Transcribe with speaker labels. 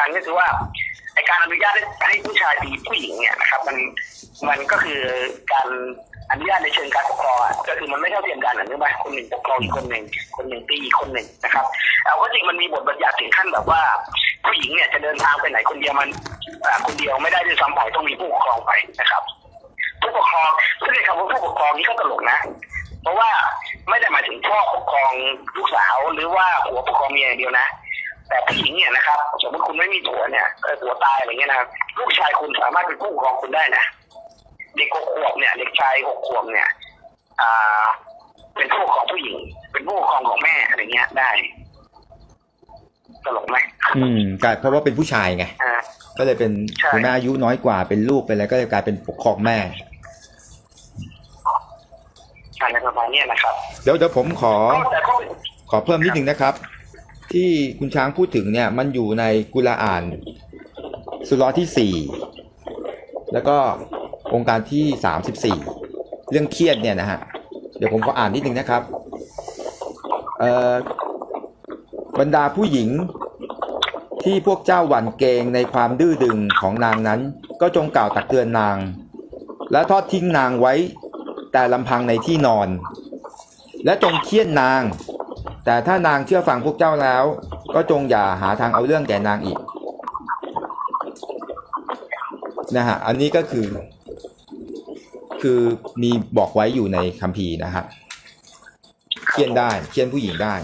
Speaker 1: คัญก็คือว่าไอการอนุญาตให้ผู้ชายตีผู้หญิงเนี่ยนะครับมันมันก็คือการอนุญาตในเชิงการปกครองอะก็คือมันไม่เท่าเทียมกันอะนึกไหมคนหนึ่งปกครองอีกคนหนึ่งคนหนึ่งตีอีกคนหนึ่งนะครับเอาก็จริงมันมีบทบัญญัติถึงขั้นแบบว่า ผู้หญิงเนี่ยจะเดินทางไปไหนคนเดียวมันคนเดียวไม่ได้ด้วยซ้ำไปต้องมีผู้ปกครองไปนะครับผู้ปกครองซึ่งไอ้คำว่าผู้ปกครองนี่ก็ตลกนะ เพราะว่าไม่ได้หมายถึงพ่อปกครองลูกสาวหรือว่าผัวปกครองเมียอย่างเดียวนะ แต่ผู้หญิงเนี่ยนะครับสมมติคุณไม่มีผัวเนี่ยเออผัวตายอะไรเงี้ยนะลูกชายคุณสามารถเป็นผู้ปกครองคุณได้นะเด็กหกขวบเนี่ย เด็กชายหกขวบเนี่ย อ่า เป็นผู้ปกครองผู้หญิง เป็นผู้ปกครองของแม่อะไรเงี้ยได้ตลกไหม
Speaker 2: อืมกลายเพราะว่าเป็นผู้ชายไง
Speaker 1: อ่า
Speaker 2: ก็เลยเป็น
Speaker 1: ใช่
Speaker 2: คุณแม่อายุน้อยกว่าเป็นลูกเป็นอะไรก็เลยกลายเป็นปกครองแม่
Speaker 1: อะไรประมาณเนี้ยนะครับ
Speaker 2: เดี๋ยวเดี๋ยวผมขอ
Speaker 1: ก็แต่ก็เป็น
Speaker 2: ขอเพิ่มนิดนึงนะครับ ที่คุณช้างพูดถึงเนี่ย มันอยู่ในกุลาอ่านสุรที่สี่แล้วก็องค์การที่สามสิบสี่เรื่องเครียดเนี่ยนะฮะ เดี๋ยวผมขออ่านนิดนึงนะครับเอ่อบรรดาผู้หญิงที่พวกเจ้าหวั่นเกรงในความดื้อดึงของนางนั้น ก็จงกล่าวตักเตือนนาง และทอดทิ้งนางไว้แต่ลำพังในที่นอน และจงเคี่ยนนาง แต่ถ้านางเชื่อฟังพวกเจ้าแล้ว ก็จงอย่าหาทางเอาเรื่องแก่นางอีกนะฮะอันนี้ก็คือ คือมีบอกไว้อยู่ในคัมภีร์นะฮะเคี่ยนได้เคี่ยนผู้หญิงได้